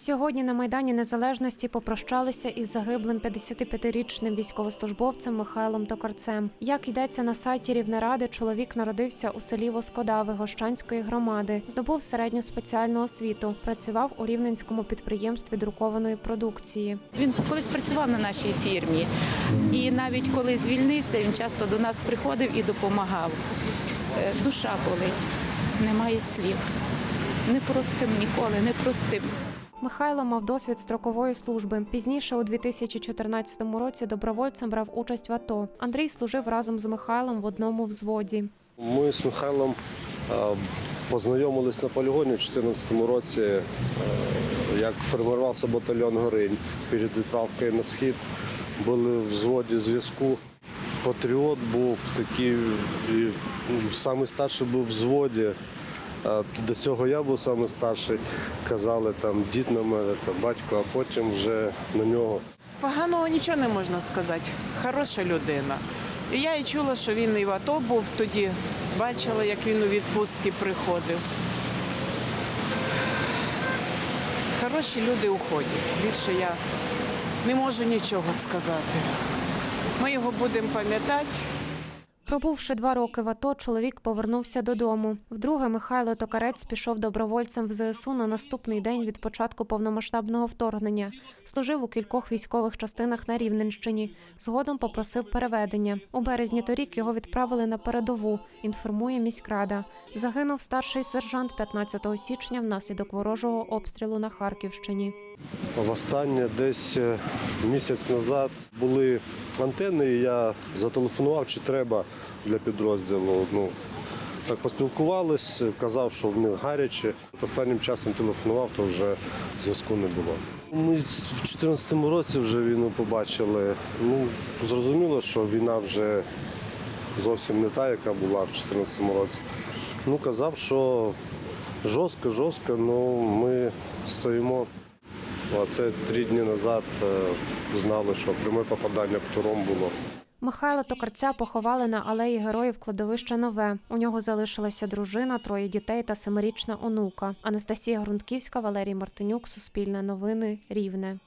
Сьогодні на Майдані Незалежності попрощалися із загиблим 55-річним військовослужбовцем Михайлом Токарцем. Як йдеться на сайті Рівнеради, чоловік народився у селі Воскодави Гощанської громади, здобув середню спеціальну освіту, працював у рівненському підприємстві друкованої продукції. Він колись працював на нашій фірмі, і навіть коли звільнився, він часто до нас приходив і допомагав. Е, Душа болить, немає слів. Не простим ніколи, не простим. Михайло мав досвід строкової служби. Пізніше, у 2014 році, добровольцем брав участь в АТО. Андрій служив разом з Михайлом в одному взводі. Ми з Михайлом познайомились на полігоні в 2014 році, е, як формувався батальйон Горинь перед відправкою на схід. Були в взводі зв'язку. Патріот був такий, і, ну, самий старший був в взводі. А До цього я був самий старший. Казали там дід на мене, там, батько, а потім вже на нього. Поганого нічого не можна сказати. Хороша людина. І я і чула, що він і в АТО був тоді. Бачила, як він у відпустки приходив. Хороші люди уходять. Більше я не можу нічого сказати. Ми його будемо пам'ятати. Пробувши два роки в АТО, чоловік повернувся додому. Вдруге Михайло Токарець пішов добровольцем в ЗСУ на наступний день від початку повномасштабного вторгнення. Служив у кількох військових частинах на Рівненщині. Згодом попросив переведення. У березні торік його відправили на передову. Інформує міськрада. Загинув старший сержант 15 січня внаслідок ворожого обстрілу на Харківщині. Востаннє десь е, місяць назад були антени, і я зателефонував, чи треба для підрозділу. Ну, так поспілкувались, казав, що в них гаряче. От Останнім часом телефонував, то вже зв'язку не було. Ми в 2014 році вже війну побачили. Ну, зрозуміло, що війна вже зовсім не та, яка була в 2014 році. Ну, казав, що жорстко, жорстко, ну ми стоїмо. А це три дні назад е, знали, що пряме попадання птуром було. Михайла Токарця поховали на алеї героїв кладовища Нове. У нього залишилася дружина, троє дітей та семирічна онука. Анастасія Грунтківська, Валерій Мартинюк, Суспільне новини, Рівне.